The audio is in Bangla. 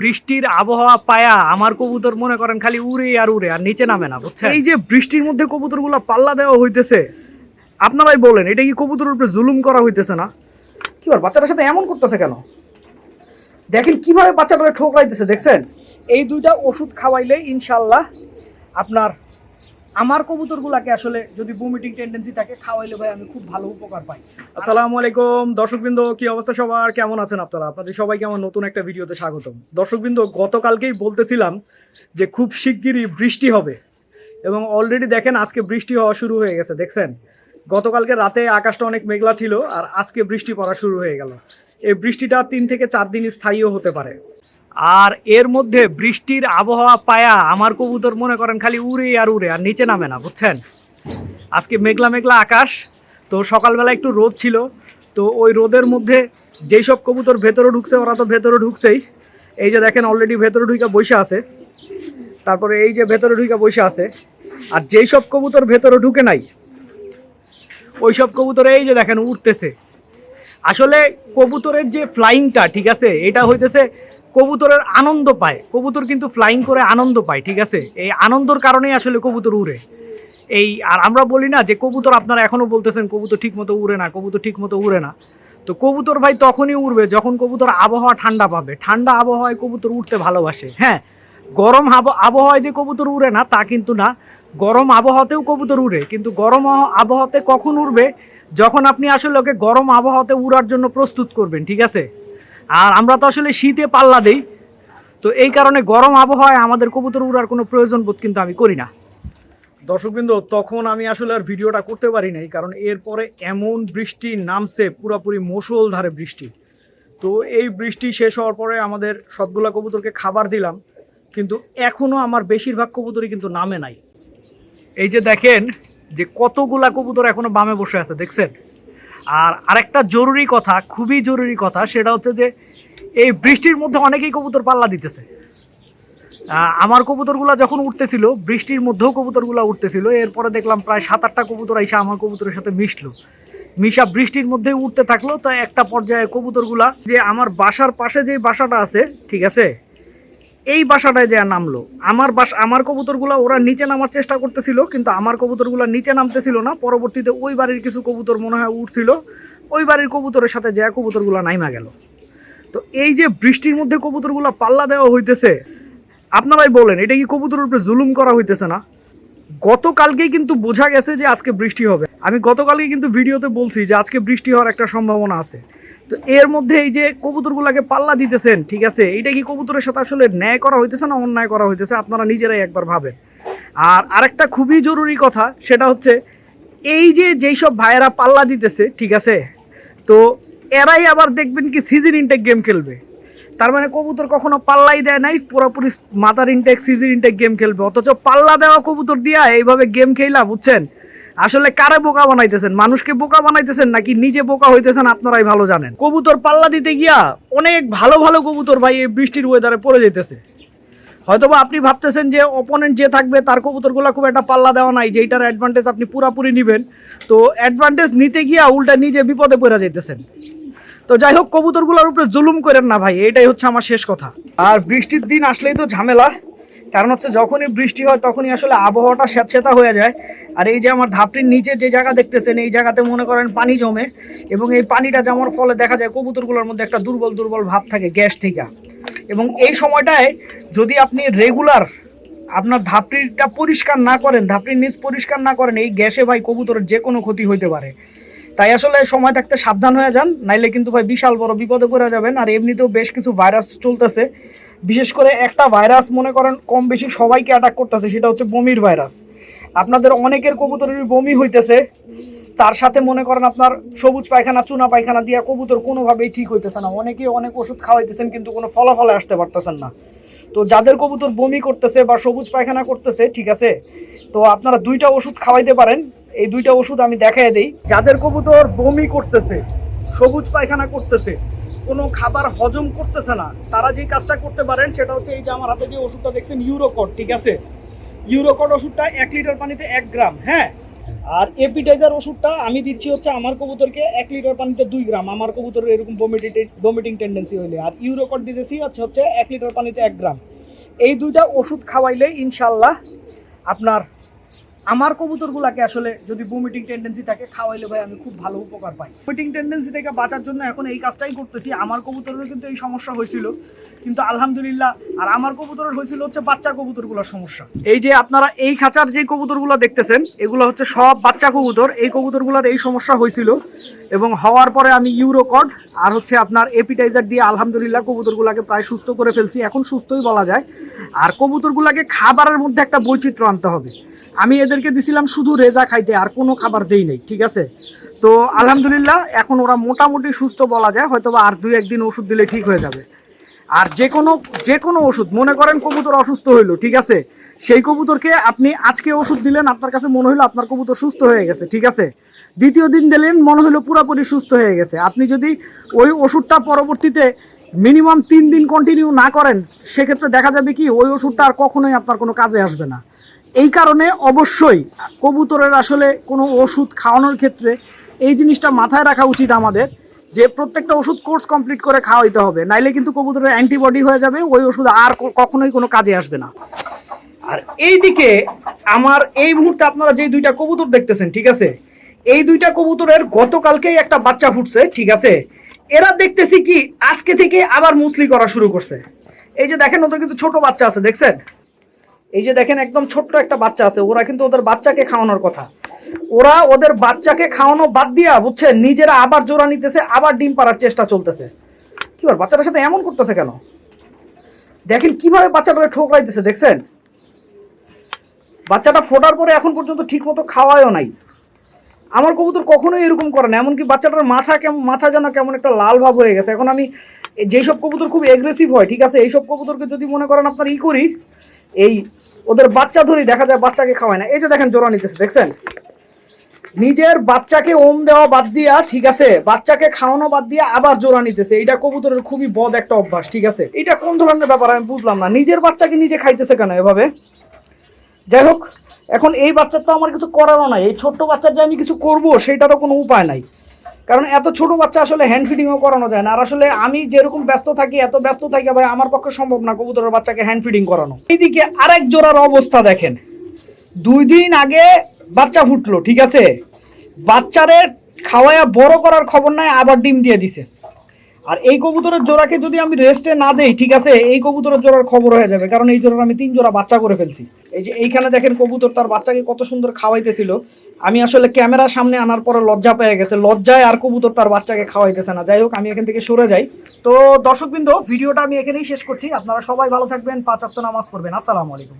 বৃষ্টির আবহাওয়া পায়া আমার কবুতর মনে করেন খালি উড়ে আর উড়ে আর নিচে নামে না, বুঝছেন? এই যে বৃষ্টির মধ্যে কবুতরগুলো পাল্লা দেওয়া হইতেছে আপনারাই বলেন, এটা কি কবুতরের উপরে জুলুম করা হইতেছে না? কি বল বাচ্চাটার সাথে এমন করতেছে কেন? দেখেন কীভাবে বাচ্চাটাকে ঠোকরাইতেছে দেখছেন? এই দুইটা ওষুধ খাওয়াইলে ইনশাল্লাহ আপনার আমার কবুতরগুলাকে আসলে যদি ভমিটিং টেন্ডেন্সি থাকে, খাওয়াইলে ভাই আমি খুব ভালো উপকার পাই। আসসালামু আলাইকুম। দর্শকবৃন্দ, কি অবস্থা সবার? কেমন আছেন আপনারা? আপনাদের সবাইকে আমার নতুন একটা ভিডিওতে স্বাগতম। দর্শকবৃন্দ, গতকালকেই বলতেছিলাম যে খুব শিগগিরই বৃষ্টি হবে এবং অলরেডি দেখেন আজকে বৃষ্টি হওয়া শুরু হয়ে গেছে, দেখছেন? গতকালকে রাতে আকাশটা অনেক মেঘলা ছিল আর আজকে বৃষ্টি পড়া শুরু হয়ে গেল। এই বৃষ্টিটা তিন থেকে চার দিন স্থায়ীও হতে পারে। আর এর মধ্যে বৃষ্টির আবহাওয়া পায়া আমার কবুতর মনে করেন খালি উড়ে আর উড়ে, আর নিচে নামে না, বুঝছেন? আজকে মেঘলা মেঘলা আকাশ, তো সকালবেলা একটু রোদ ছিল, তো ওই রোদের মধ্যে যেই সব কবুতর ভেতরে ঢুকছে, ওরা তো ভেতরে ঢুকছেই। এই যে দেখেন অলরেডি ভেতরে ঢুকে বসে আছে। তারপরে এই যে ভেতরে ঢুকে বসে আছে, আর যেই সব কবুতর ভেতরে ঢুকে নাই, ওই সব কবুতর এই যে দেখেন উঠতেছে আসলে কবুতরের যে ফ্লাইংটা ঠিক আছে, এটা হইতেছে কবুতরের আনন্দ পায়। কবুতর কিন্তু ফ্লাইং করে আনন্দ পায়, ঠিক আছে? এই আনন্দর কারণেই আসলে কবুতর উড়ে। এই, আর আমরা বলি না যে কবুতর আপনারা এখনও বলতেছেন কবুতর ঠিক মতো উড়ে না, কবুতর ঠিক মতো উড়ে না। তো কবুতর ভাই তখনই উড়বে যখন কবুতর আবহাওয়া ঠান্ডা পাবে। ঠান্ডা আবহাওয়ায় কবুতর উঠতে ভালোবাসে। হ্যাঁ গরম আব- আবহাওয়ায় যে কবুতর উড়ে না, তা কিন্তু না। গরম আবহাওয়াতেও কবুতর উড়ে। কিন্তু গরম আবহাওয়াতে কখন উড়বে? যখন আপনি আসলে ওকে গরম আবহাওয়াতে উড়ার জন্য প্রস্তুত করবেন, ঠিক আছে? আর আমরা তো আসলে শীতে পাল্লা দেই, তো এই কারণে গরম আবহাওয়ায় আমাদের কবুতর উড়ার কোনো প্রয়োজন বোধ কিন্তু আমি করি না। দর্শকবৃন্দ, তখন আমি আসলে আর ভিডিওটা করতে পারি নাই, কারণ এরপরে এমন বৃষ্টি নামছে, পুরোপুরি ধারে বৃষ্টি। তো এই বৃষ্টি শেষ হওয়ার পরে আমাদের সবগুলা কবুতরকে খাবার দিলাম, কিন্তু এখনও আমার বেশিরভাগ কবুতরই কিন্তু নামে নাই। এই যে দেখেন যে কতগুলা কবুতর এখনও বামে বসে আছে, দেখছেন? আর আরেকটা জরুরি কথা, খুবই জরুরি কথা, সেটা হচ্ছে যে এই বৃষ্টির মধ্যে অনেকেই কবুতর পাল্লা দিতেছে। আমার কবুতরগুলো যখন উঠতেছিল, বৃষ্টির মধ্যেও কবুতরগুলো উঠতেছিল, এরপরে দেখলাম প্রায় সাত আটটা কবুতর এসে আমার কবুতরের সাথে মিশলো। মিশা বৃষ্টির মধ্যে উঠতে থাকল, তো একটা পর্যায়ে কবুতরগুলা যে আমার বাসার পাশে যে বাসাটা আছে, ঠিক আছে? এই বাসাটায় যে নামলো, আমার বাস, আমার কবুতরগুলো ওরা নিচে নামার চেষ্টা করতেছিল, কিন্তু আমার কবুতরগুলো নিচে নামতেছিল না। পরবর্তীতে ওই বাড়ির কিছু কবুতর মনে হয় উঠছিল, ওই বাড়ির কবুতরের সাথে যে কবুতরগুলো নাইমা গেল। তো এই যে বৃষ্টির মধ্যে কবুতরগুলো পাল্লা দেওয়া হইতেছে, আপনারাই বলেন, এটা কি কবুতরের উপরে জুলুম করা হইতেছে না? গতকালকেই কিন্তু বোঝা গেছে যে আজকে বৃষ্টি হবে। আমি গতকালকে কিন্তু ভিডিওতে বলছি যে আজকে বৃষ্টি হওয়ার একটা সম্ভাবনা আছে। তো এর মধ্যে এই যে কবুতরগুলোকে পাল্লা দিতেছেন, ঠিক আছে? এটা কি কবুতরের সাথে আসলে ন্যায় করা হইতেছে না অন্যায় করা হইতেছে? আপনারা নিজেরাই একবার ভাবেন। আর আরেকটা খুবই জরুরি কথা, সেটা হচ্ছে এই যে যেই সব ভাইয়েরা পাল্লা দিতেছে, ঠিক আছে? তো এরাই আবার দেখবেন কি সিজন ইনটেক গেম খেলবে। তার মানে কবুতর কখনো পাল্লাই দেয় নাই, পুরোপুরি মাতার ইনটেক সিজন ইনটেক গেম খেলবে। অথচ পাল্লা দেওয়া কবুতর দিয়া এইভাবে গেম খেলা বুঝছেন? আসলে কারে বোকা বানাইতেছেন? মানুষকে বোকা বানাইতেছেন নাকি নিজে বোকা হইতেছেন আপনারাই ভালো জানেন? কবুতর পাল্লা দিতে গিয়া অনেক ভালো ভালো কবুতর ভাই এই বৃষ্টির ওয়েদারে পড়ে যেতেছে। হয়তোবা আপনি ভাবতেছেন যে অপোনেন্ট যে থাকবে তার কবুতরগুলো খুব একটা পাল্লা দেওয়া নাই যেটার অ্যাডভান্টেজ আপনি পুরাপুরি নেবেন। তো অ্যাডভান্টেজ নিতে গিয়া উল্টা নিজে বিপদে পড়ে যাইতেছেন। তো যাই হোক, কবুতরগুলোর উপরে জুলুম করেন না ভাই, এটাই হচ্ছে আমার শেষ কথা। আর বৃষ্টির দিন আসলেই তো ঝামেলা। কারণ হচ্ছে যখনই বৃষ্টি হয়, তখনই আসলে আবহাওয়াটা স্যাঁতস্যাঁতা হয়ে যায়। আর এই যে আমার ধাপটির নিচে যে জায়গা দেখতেছেন, এই জায়গাতে মনে করেন পানি জমে এবং এই পানিটা জমার ফলে দেখা যায় কবুতরগুলোর মধ্যে একটা দুর্বল দুর্বল ভাব থাকে গ্যাস থেকে। এবং এই সময়টায় যদি আপনি রেগুলার আপনার ধাপটিটা পরিষ্কার না করেন, ধাপটির নিচ পরিষ্কার না করেন, এই গ্যাসে ভাই কবুতরের যে কোনো ক্ষতি হইতে পারে। তাই আসলে সময় থাকতে সাবধান হয়ে যান, নাইলে কিন্তু ভাই বিশাল বড় বিপদে পড়ে যাবেন। আর এমনিতেও বেশ কিছু ভাইরাস চলতেছে। বিশেষ করে একটা ভাইরাস, মনে করেন কম বেশি সবাইকে অ্যাটাক করতেছে, সেটা হচ্ছে বমির ভাইরাস। আপনাদের অনেকের কবুতরের বমি হইতেছে, তার সাথে মনে করেন আপনার সবুজ পায়খানা, চুনা পায়খানা দিয়ে কবুতর কোনোভাবেই ঠিক হইতেছে না। অনেকেই অনেক ওষুধ খাওয়াইতেছেন, কিন্তু কোনো ফলাফলে আসতে পারতেছেন না। তো যাদের কবুতর বমি করতেছে বা সবুজ পায়খানা করতেছে, ঠিক আছে? তো আপনারা দুইটা ওষুধ খাওয়াইতে পারেন। এই দুইটা ওষুধ আমি দেখাই দিই। যাদের কবুতর বমি করতেছে, সবুজ পায়খানা করতেছে কোনো খাবার হজম করতেছে না। তারা যে কাজটা করতে পারেন, সেটা হচ্ছে এই যে আমার হাতে যে ওষুধটা দেখছেন ইউরোকট ঠিক আছে? ইউরোকড ওষুধটা এক লিটার পানিতে এক গ্রাম হ্যাঁ? আর এপিটাইজার ওষুধটা আমি দিচ্ছি হচ্ছে আমার কবুতরকে এক লিটার পানিতে দুই গ্রাম। আমার কবুতরের এরকম ভমিটিং টেন্ডেন্সি হইলে। আর ইউরোকট দিতেছি হচ্ছে হচ্ছে এক লিটার পানিতে এক গ্রাম। এই দুইটা ওষুধ খাওয়াইলে ইনশাল্লাহ আপনার আমার কবুতরগুলাকে আসলে যদি ভমিটিং টেন্ডেন্সি থাকে, খাওয়াইলে ভাই আমি খুব ভালো উপকার পাই। ভমিটিং টেন্ডেন্সি থেকে বাঁচার জন্য এখন এই কাজটাই করতেছি। আমার কবুতরেরও কিন্তু এই সমস্যা হয়েছিল। কিন্তু আলহামদুলিল্লাহ, আর আমার কবুতরের হয়েছিল হচ্ছে বাচ্চা কবুতরগুলোর সমস্যা। এই যে আপনারা এই খাঁচার যে কবুতরগুলো দেখতেছেন, এগুলো হচ্ছে সব বাচ্চা কবুতর। এই কবুতরগুলোর এই সমস্যা হয়েছিল এবং হওয়ার পরে আমি ইউরোকড আর হচ্ছে আপনার এপিটাইজার দিয়ে আলহামদুলিল্লাহ কবুতরগুলোকে প্রায় সুস্থ করে ফেলছি। এখন সুস্থই বলা যায়। আর কবুতরগুলোকে খাবারের মধ্যে একটা বৈচিত্র্য আনতে হবে। আমি এদেরকে দিছিলাম শুধু রেজা খাইতে, আর কোনো খাবার দেই নাই, ঠিক আছে? তো আলহামদুলিল্লাহ, এখন ওরা মোটামুটি সুস্থ বলা যায় হয়তো আর দুই একদিন ওষুধ দিলে ঠিক হয়ে যাবে। আর যে কোনো যে কোনো ওষুধ, মনে করেন কবুতর অসুস্থ হইল, ঠিক আছে? সেই কবুতরকে আপনি আজকে ওষুধ দিলেন, আপনার কাছে মনে হলো আপনার কবুতর সুস্থ হয়ে গেছে, ঠিক আছে? দ্বিতীয় দিন দিলেন, মনে হলো পুরোপুরি সুস্থ হয়ে গেছে। আপনি যদি ওই ওষুধটা পরবর্তীতে মিনিমাম তিন দিন কন্টিনিউ না করেন, সেক্ষেত্রে দেখা যাবে কি, ওই ওষুধটা আর কখনোই আপনার কোনো কাজে আসবে না। এই কারণে অবশ্যই কবুতরের আসলে কোনো ওষুধ খাওয়ানোর ক্ষেত্রে এই জিনিসটা মাথায় রাখা উচিত আমাদের যে প্রত্যেকটা ওষুধ কোর্স কমপ্লিট করে খাওয়াইতে হবে। নাইলে কিন্তু কবুতরের অ্যান্টিবডি হয়ে যাবে, ওই ওষুধ আর কখনোই কোনো কাজে আসবে না। আর এইদিকে আমার এই মুহূর্তে আপনারা যে দুইটা কবুতর দেখতেছেন, ঠিক আছে? এই দুইটা কবুতরের গতকালকেই একটা বাচ্চা ফুটছে, ঠিক আছে? এরা দেখতেছি কি, আজকে থেকে আবার মুসলি করা শুরু করছে। এই যে দেখেন, ওদের কিন্তু ছোট বাচ্চা আছে, দেখছেন? এই যে দেখেন একদম ছোট্ট একটা বাচ্চা আছে, ওরা কিন্তু ওদের বাচ্চাকে খাওয়ানোর কথা। ওরা ওদের বাচ্চাকে খাওয়ানো বাদ দিয়া বুঝছে নিজেরা আবার জোড়া নিতেছে, আবার ডিম পাড়ার চেষ্টা চলতেছে। কি বল বাচ্চাটার সাথে এমন করতেছে কেন? দেখেন কীভাবে বাচ্চাটাকে ঠোকরাইতেছে, দেখছেন? বাচ্চাটা ফোটার পরে এখন পর্যন্ত ঠিক মতো খাওয়ায়ও নাই। আমার কবুতর কখনোই এরকম করে না, এমনকি বাচ্চাটার মাথা কেমন মাথা যেন কেমন একটা লাল ভাব হয়ে গেছে। এখন আমি, যেসব কবুতর খুব এগ্রেসিভ হয়, ঠিক আছে, এইসব কবুতরকে যদি মনে করেন আপনার ই করি এই ওদের বাচ্চা ধরি দেখা যায় বাচ্চাকে খাওয়ায় না। এই যে দেখেন জোড়া নিতেছে, দেখছেন? নিজের বাচ্চাকে ওম দেওয়া বাদ দিয়া, ঠিক আছে, বাচ্চাকে খাওয়ানো বাদ দিয়া আবার জোড়া নিতেছে। এটা কবুতরের খুবই বদ একটা অভ্যাস, ঠিক আছে? এটা কোন ধরনের ব্যাপার আমি বুঝলাম না। নিজের বাচ্চাকে নিজে খাইতেছে কেন এভাবে? যাই হোক, এখন এই বাচ্চার তো আমার কিছু করারও নাই। এই ছোট্ট বাচ্চার যে আমি কিছু করব, সেটারও কোনো উপায় নাই। কারণ এত ছোট বাচ্চা আসলে হ্যান্ড ফিডিংও করানো যায় না। আর আসলে আমি যেরকম ব্যস্ত থাকি, এত ব্যস্ত থাকি ভাই, আমার পক্ষে সম্ভব না কবুতরের বাচ্চাকে হ্যান্ড ফিডিং করানো। এইদিকে আরেক জোড়ার অবস্থা দেখেন। দুই দিন আগে বাচ্চা ফুটলো, ঠিক আছে? বাচ্চারে খাওয়ায়া বড় করার খবর নাই, আবার ডিম দিয়ে দিছে। আর এই কবুতরের জোড়াকে যদি আমি রেস্টে না দেই, ঠিক আছে, এই কবুতরের জোড়ার খবর হয়ে যাবে। কারণ এই জোড়ার আমি তিন জোড়া বাচ্চা করে ফেলছি। এই যে এইখানে দেখেন কবুতর, তার বাচ্চাকে কত সুন্দর খাওয়াইতেছিল। আমি আসলে ক্যামেরা সামনে আনার পরে লজ্জা পেয়ে গেছে। লজ্জায় আর কবুতর তার বাচ্চাকে খাওয়াইতেছে না। যাই হোক, আমি এখান থেকে সরে যাই। তো দর্শকবৃন্দ, ভিডিওটা আমি এখানেই শেষ করছি। আপনারা সবাই ভালো থাকবেন, পাঁচ আত্ম নামাজ পড়বেন। আসসালামু আলাইকুম।